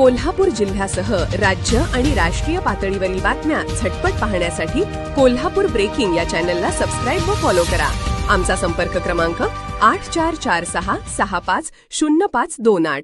कोल्हापूर जिल्ह्यासह राज्य आणि राष्ट्रीय पातळीवरील बातम्या झटपट पाहण्यासाठी कोल्हापूर ब्रेकिंग या चॅनलला सबस्क्राईब व फॉलो करा. आमचा संपर्क क्रमांक आठ चार चार सहा सहा पाच शून्य पाच दोन आठ.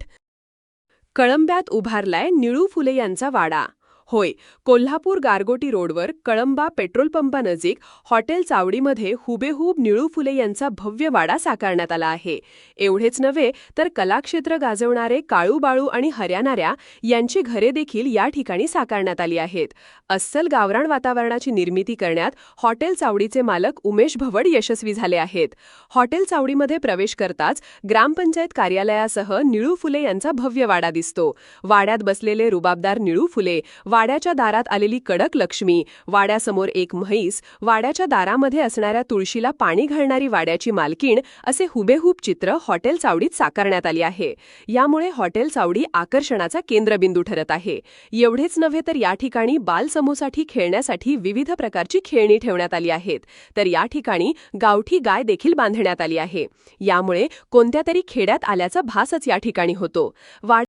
कळंब्यात उभारलाय निळू फुले यांचा वाडा. होय कोल्हापूर गारगोटी रोडवर कळंबा पेट्रोल पंपानजीक हॉटेल चावडीमध्ये हुबेहूब निळू फुले यांचा भव्य वाडा साकारण्यात आला आहे. एवढेच नव्हे तर कलाक्षेत्र गाजवणारे काळू बाळू आणि हऱ्यानाऱ्या यांची घरे देखील या ठिकाणी साकारण्यात आली आहेत. अस्सल गावरान वातावरणाची निर्मिती करण्यात हॉटेल चावडीचे मालक उमेश भवड यशस्वी झाले आहेत. हॉटेल चावडीमध्ये प्रवेश करताच ग्रामपंचायत कार्यालयासह निळू फुले यांचा भव्य वाडा दिसतो. वाड्यात बसलेले रुबाबदार निळू फुले वाड्याच्या दारात आलेली कडक लक्ष्मी वाड्यासमोर एक म्हैस वाड्याच्या दारामध्ये असणाऱ्या तुळशीला पाणी घालणारी वाड्याची मालकीण असे हुबेहूब चित्र हॉटेल चावडीत साकारण्यात आली आहे. यामुळे हॉटेल चावडी आकर्षणाचा केंद्रबिंदू ठरत आहे. एवढेच नव्हे तर या ठिकाणी बालसमूसाठी खेळण्यासाठी विविध प्रकारची खेळणी ठेवण्यात आली आहेत. तर या ठिकाणी गावठी गाय देखील बांधण्यात आली आहे. यामुळे कोणत्या तरी खेड्यात आल्याचा भासच या ठिकाणी होतो. वाड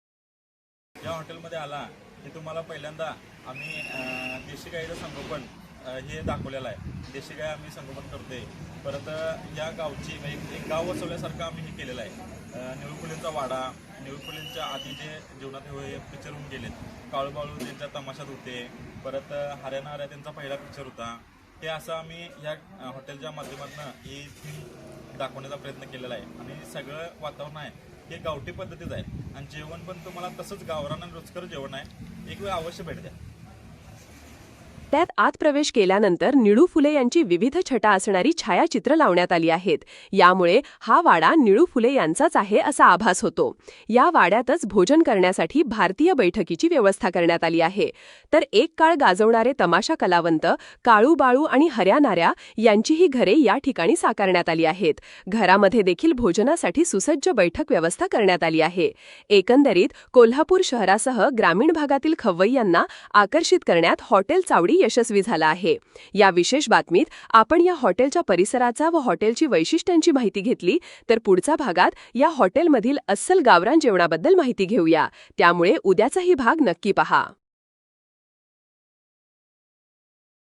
या हॉटेलमध्ये आला. तुम्हाला पहिल्यांदा आम्ही देशी गाईचं संगोपन हे दाखवलेलं आहे. देशी गाय आम्ही संगोपन करतोय. परत या गावची म्हणजे एक गाव वसवल्यासारखं आम्ही हे केलेलं आहे. निळकुलींचा वाडा निळकुलींच्या आधी जे जीवनात हे पिक्चर होऊन गेलेत. काळूबाळू त्यांच्या तमाशात होते. परत अं, हऱ्याना हऱ्या त्यांचा पहिला पिक्चर होता. हे असं आम्ही ह्या हॉटेलच्या माध्यमातून ही थीम दाखवण्याचा प्रयत्न केलेला आहे. आणि सगळं वातावरण आहे. हे गावठी पद्धतीचं आहे. आणि जेवण पण तुम्हाला तसंच गावरान रुचकर जेवण आहे. एक वेळ अवश्य भेट द्या. त्यात आत प्रवेश केल्यानंतर निळू फुले यांची विविध छटा असणारी छायाचित्र लावण्यात आली आहेत. यामुळे हा वाडा निळू फुले यांचाच आहे असा आभास होतो. या वाड्यातच भोजन करण्यासाठी भारतीय बैठकीची व्यवस्था करण्यात आली आहे. तर एक काळ गाजवणारे तमाशा कलावंत काळू बाळू आणि हऱ्यानाऱ्या यांचीही घरे या ठिकाणी साकारण्यात आली आहेत. घरामध्ये देखील भोजनासाठी सुसज्ज बैठक व्यवस्था करण्यात आली आहे. एकंदरीत कोल्हापूर शहरासह ग्रामीण भागातील खवय्यांना आकर्षित करण्यात हॉटेल चावडी यशस्वी झाला आहे. या विशेष बातमीत आपण या हॉटेलच्या परिसराचा व हॉटेलची वैशिष्ट्यांची माहिती घेतली तर पुढच्या भागात या हॉटेलमधील अस्सल गावरान जेवणाबद्दल माहिती घेऊया. त्यामुळे उद्याचाही भाग नक्की पहा.